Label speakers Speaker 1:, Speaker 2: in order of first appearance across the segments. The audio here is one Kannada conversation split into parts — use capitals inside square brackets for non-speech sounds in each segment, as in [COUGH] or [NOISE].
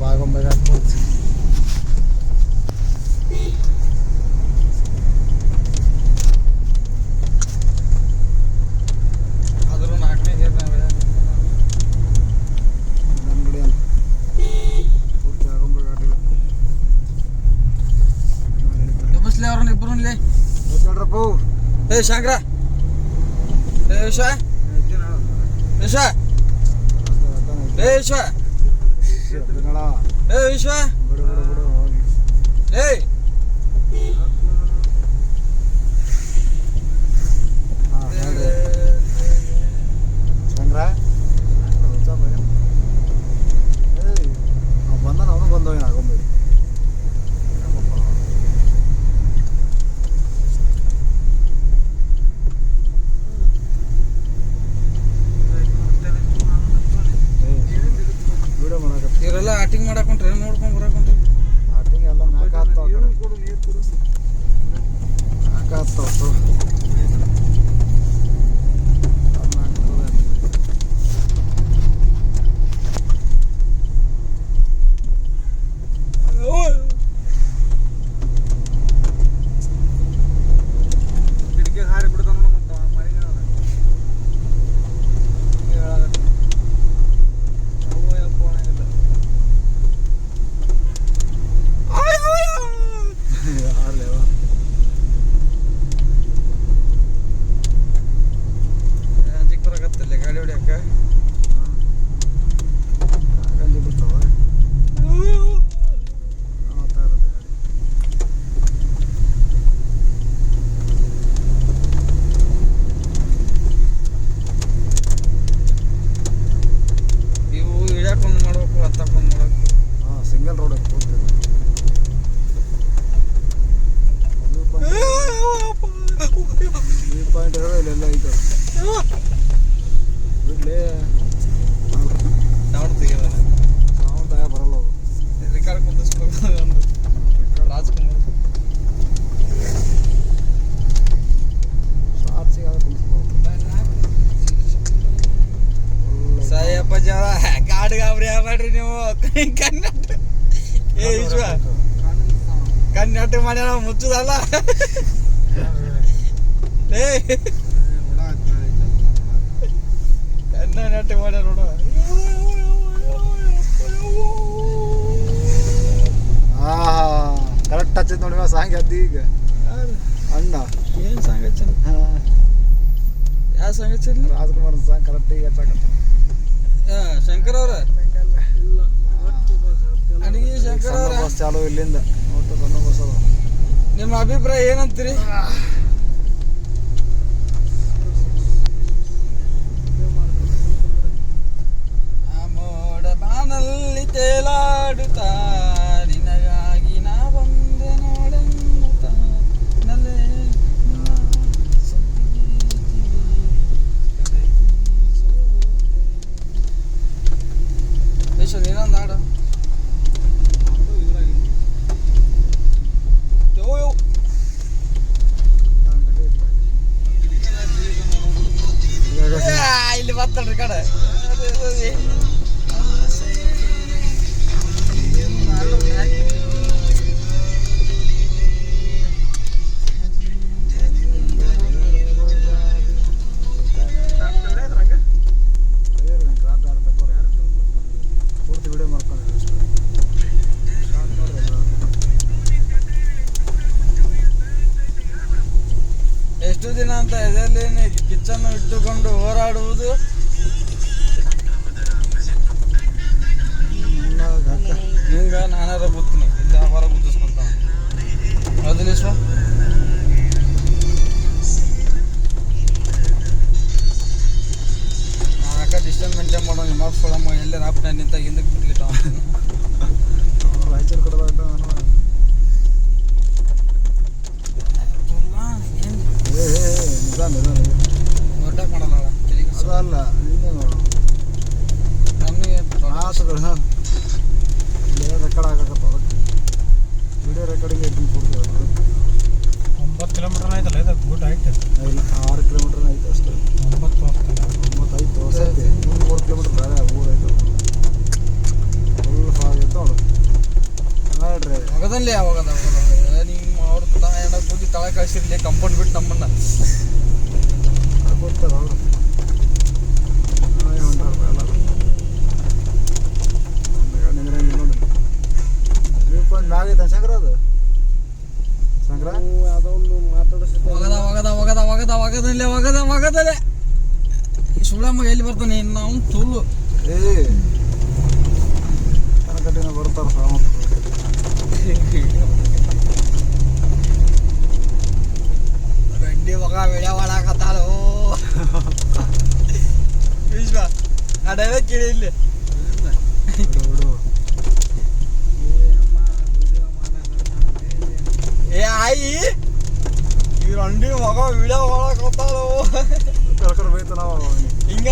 Speaker 1: భాగం
Speaker 2: పోవచ్చు ఏ శాంకరా ఏ షా
Speaker 1: ఏ షా ఏ
Speaker 2: షా
Speaker 1: ಏ ವಿಶ್ವ.
Speaker 2: ಬಿಡು ಬಿಡು ಬಿಡು ಹೋಗಿ.
Speaker 1: ಏಯ್. ಗಾಬರಿ ಆಗ್ಬೇಡ್ರಿ ನೀವು? [LAUGHS] ಕನ್ನಡ ಏ ವಿಶ್ವ ಕನ್ನಡ ಮಾಡ್ಯಾರ ಮುಚ್ಚುದಲ್ಲ? [LAUGHS] ಏ. ಕನ್ನಡ ಮಾಡ್ಯಾರ ನೋಡು.
Speaker 2: ಆ ಕರೆಕ್ಟ್ ಹಚ್ಚಿದ್ ನೋಡಿ ಸಾಂಗ್ ಅದ್ದಿ ಈಗ. ಅಣ್ಣ.
Speaker 1: ಏನ್ ಸಾಂಗ್
Speaker 2: ಹಚ್ಚ
Speaker 1: ಯಾವ ಸಾಂಗ್ ಹಚ್ಚ
Speaker 2: ರಾಜ್ಕುಮಾರ್ ಸಾಂಗ್ ಕರೆಕ್ಟ್ ಈಗ ಹಚ್ಚಾಕತ್ತ
Speaker 1: ಶಂಕರ್ ಅವ್ರ. ಅಡಿಗೆ ಶಂಕರ್ ಅವ್ರ.
Speaker 2: ಬಸ್ ಚಾಲು ಇಲ್ಲಿಂದ.
Speaker 1: ನಿಮ್ಮ ಅಭಿಪ್ರಾಯ ಏನಂತೀರಿ? ಇಟ್ಟುಕೊಂಡು ಹೋರಾಡುವುದು
Speaker 3: ಕಿಲೋಮೀಟರ್ ಆಯ್ತಲ್ಲ ಇದು ಗುಡ್ ಆಯ್ತು?
Speaker 2: ಇಲ್ಲ ಆರು ಕಿಲೋಮೀಟರ್ ಆಯ್ತು ಅಷ್ಟೇ.
Speaker 3: ಒಂಬತ್ತು
Speaker 2: ಒಂಬತ್ತೈದು ವರ್ಷ ಐತೆ ಮೂರು ಮೂರು ಕಿಲೋಮೀಟರ್ ಬೇರೆ ಊರು ಆಯ್ತು ಫುಲ್ ಫಾಗ್ ಇತ್ತು ಅವಳು
Speaker 1: ನೋಡ್ರಿ ಮಗದಲ್ಲಿ ಯಾವಾಗ ನಿಮ್ಮ ಅವ್ರ ತಾಯಿ ಬುದ್ಧಿ ತಳ ಕಳಿಸಿರ್ಲಿ ಕಂಪೌಂಡ್ ಬಿಟ್ಟು ನಮ್ಮನ್ನ.
Speaker 2: ಗೊತ್ತದ ಅವ್ರು.
Speaker 1: ಸುಳಮ್ಮ ಎಲ್ಲಿ ಬರ್ತಾನೆ? ನಾವು ತುಳು.
Speaker 2: ಏ ಕನಕಟ್ಟಿನ ಬರ್ತಾರ
Speaker 1: ಗಡ್ಡಿ ಮಗ ವಿಡಿಯೋ ಮಾಡಾಕತ್ತಾಳು. [LAUGHS] ವಿಶ್ವ ಅಡೆಲ್ಲ ಕೇಳಿ ಇಲ್ಲಿ.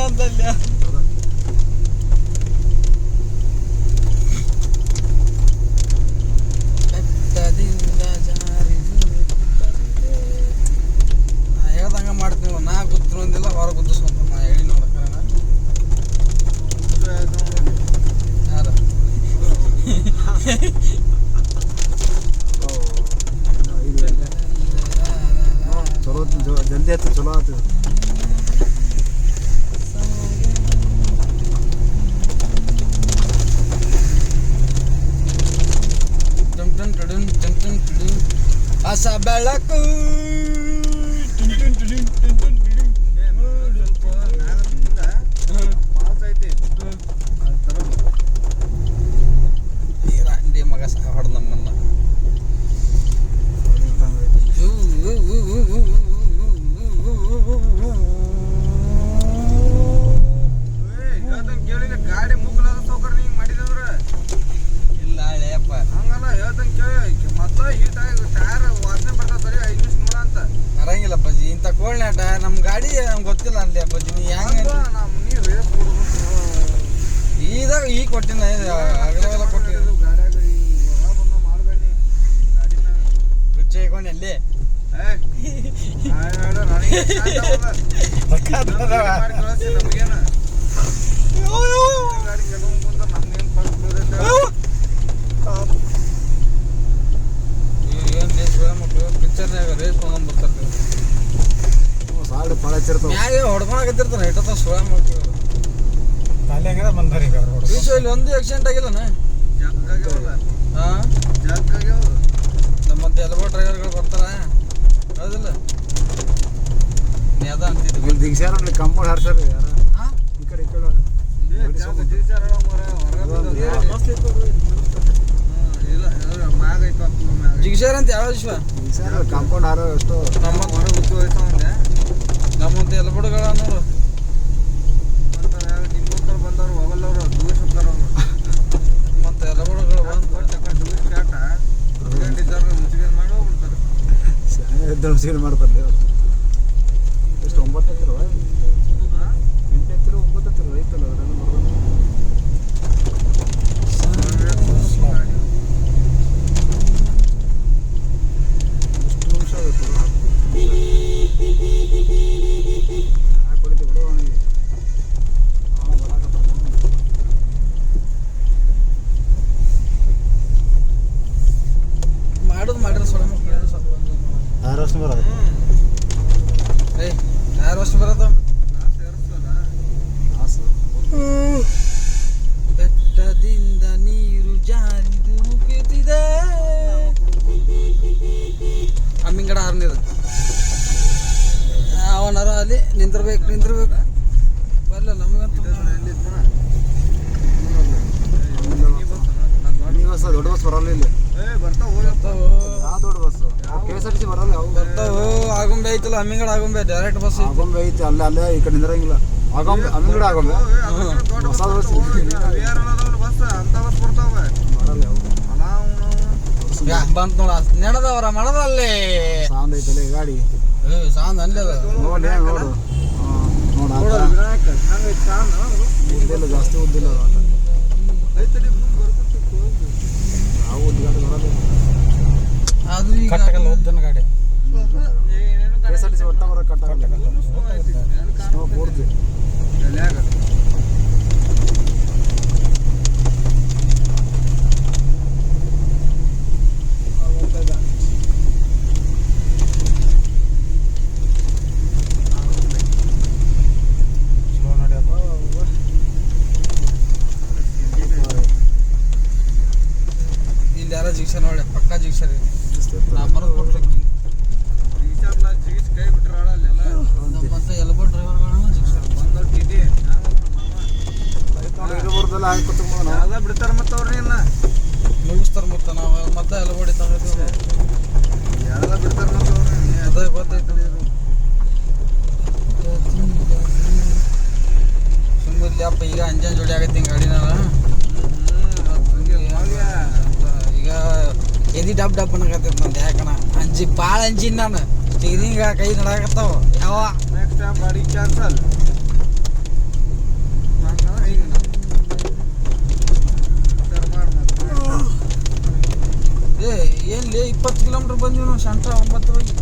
Speaker 2: Yan,
Speaker 1: dal yan. balaku Ooh, ooh,
Speaker 3: ooh, ooh, ooh, ooh, ooh, ooh,
Speaker 1: ooh, ooh. ಒಂದು ಆಕ್ಸಿಡೆಂಟ್ ಆಗಿಲ್ಲನ ನಮ್ಮಂತ ಎಲ್ಲ ಡ್ರೈವರ್ಗಳು ಬರ್ತಾರ. ಹೌದಿಲ್ಲ? ನೀ ಅದ ಅಂತಿದ್ವಿ
Speaker 2: ಇಲ್ಲಿ ದಿಗ್ಸ್ಯಾರ ಕಂಪೌಂಡ್ ಹಾರ್ಸ್ಯಾರ ಯಾರ?
Speaker 1: ಹಾಂ?
Speaker 2: ಈ ಕಡೆ ಈ
Speaker 1: ಅಂತ ಯಾವ ವಿಶ್ವ?
Speaker 2: ಕಾಂಪೌಂಡ್ ಹಾರ ಎಷ್ಟು.
Speaker 1: ನಮ್ಮ
Speaker 4: ಹೊರಗೆ ಹೋಯ್ತು ಅವ್ನ್ಗೆ.
Speaker 1: ನಮ್ಮಂತ ಎಲ್ಲಬಡುಗಳ ನೋಡು.
Speaker 4: ಮತ್ತೆ
Speaker 1: Entonces no
Speaker 2: sirve
Speaker 1: Marta León. Esto es un bote, pero ಅಲ್ಲಿ ನಿಂದಿರ್ಬೇಕು? ಬರಲ್ಲ ನಮಗಂತ
Speaker 2: ಬಸ್ ದೊಡ್ಡ ಬಸ್ ಬರಲ್ಲ ಇಲ್ಲಿ. ದೊಡ್ಡ bus K S R T C ಬರಲ್ಲ ಯಾವ
Speaker 1: ಬರ್ತಾವು ಆಗುಂಬೆ ಐತಲ್ಲ ಅಮ್ಮಿಂಗಡ ಆಗುಂಬೆ ಡೈರೆಕ್ಟ್ ಬಸ್ ಐತಿ.
Speaker 2: ಆಗೊಂಬೆ ಐತಿ ಅಲ್ಲೇ ಅಲ್ಲೇ ಈ ಕಡೆ ನಿಂದ್ರಂಗಿಲ್ಲ. ಆಗೊಂಬೆ ಅಮ್ಮಿಗಡ ಆಗೊಂಬೆ. ಹೊಸ ಬಸ್
Speaker 4: ಬಸ್ ಅಂತ ಬಸ್ ಬರ್ತಾವ
Speaker 2: ಬರಲ್ಲ
Speaker 1: ಬಂತ ನೋಡ ನೆನದವರ ಮನದಲ್ಲಿ
Speaker 2: ಸಾಂದ್ ಐತಲ್ಲ ಗಾಡಿ?
Speaker 1: ಏ ಸಾಂದ್ ಅಲ್ಲೇ
Speaker 2: ನೋಡಿ ನೋಡು. ಉದ್ದಿಲ್ಲ ಜಾಸ್ತಿ ಉದ್ದಿಲ್ಲ ಅದು ಆತ
Speaker 4: ಐತಡಿ ಮುಂದೆ ಬರ್ಕೊತಿತ್ತು
Speaker 2: ಯಾವ ಉದ್ದ ಗಾಡಿ ಬರಲ್ಲ
Speaker 1: ಅದು ಈಗ
Speaker 3: ಕಟ್ಟಗಲ್ಲ ಉದ್ದನ ಗಾಡಿ.
Speaker 4: ಏನೇನು
Speaker 2: K S R T C ಒಟ್ಟ ಬರೋ ಕಟ್ಟಾಗಲ್ಲ
Speaker 3: ಕಟ್ಟಗಲ್ಲ
Speaker 2: ಪೂರ್ತಿ. ಬರ್ದಲ್ಲ ಹಾಕಿ ಕೂತ್ಕೊಂಡು
Speaker 4: ಯಾವ್ದ ಬಿಡ್ತಾರ ಮತ್ತ ಅವ್ರ ಇನ್ನ?
Speaker 1: ಮುಗಿಸ್ತಾರ ಮತ್ತೆ ನಾವು ಮತ್ತೆ ಎಲ್ಬೋಡಿ ತಗೋತೀವಿ
Speaker 4: ಯಾವ್ದ ಬಿಡ್ತಾರ ಮತ್ತ ಅವ್ರ
Speaker 1: ಅದೇ ಗೊತ್ತೈತೆ. ಸುಮ್ಮನೆ ಅಪ್ಪ ಈಗ ಅಂಜನ್ ಜೋಡಿ ಆಗೈತಿ ಹಿಂಗೆ ಗಾಡಿನಾರ ಈಗ ಎದಿ ಡಬ್ ಡಬ್ ಅನ್ನಕತ್ತೈತಿ ನಂದು ಯಾಕನ? ಅಂಜಿ ಭಾಳ ಅಂಜಿನ್ ನಾನು. ಸ್ಟೀರಿಂಗ್ ಕೈ ನಡಾಕತ್ತಾವ. ಯಾವ
Speaker 4: ನೆಕ್ಸ್ಟ್ ಟೈಮ್ ಗಾಡಿ ಕ್ಯಾನ್ಸಲ್ ಈಗ ಮಾಡಿ ಮತ್ತೆ
Speaker 1: ಏ ಏನ್ ಲೇ ಇಪ್ಪತ್ತು ಕಿಲೋಮೀಟ್ರ್ ಬಂದ್ವಿ ನಾವು ಸೆಂಟ್ರ ಒಂಬತ್ತು ಹೋಗಿ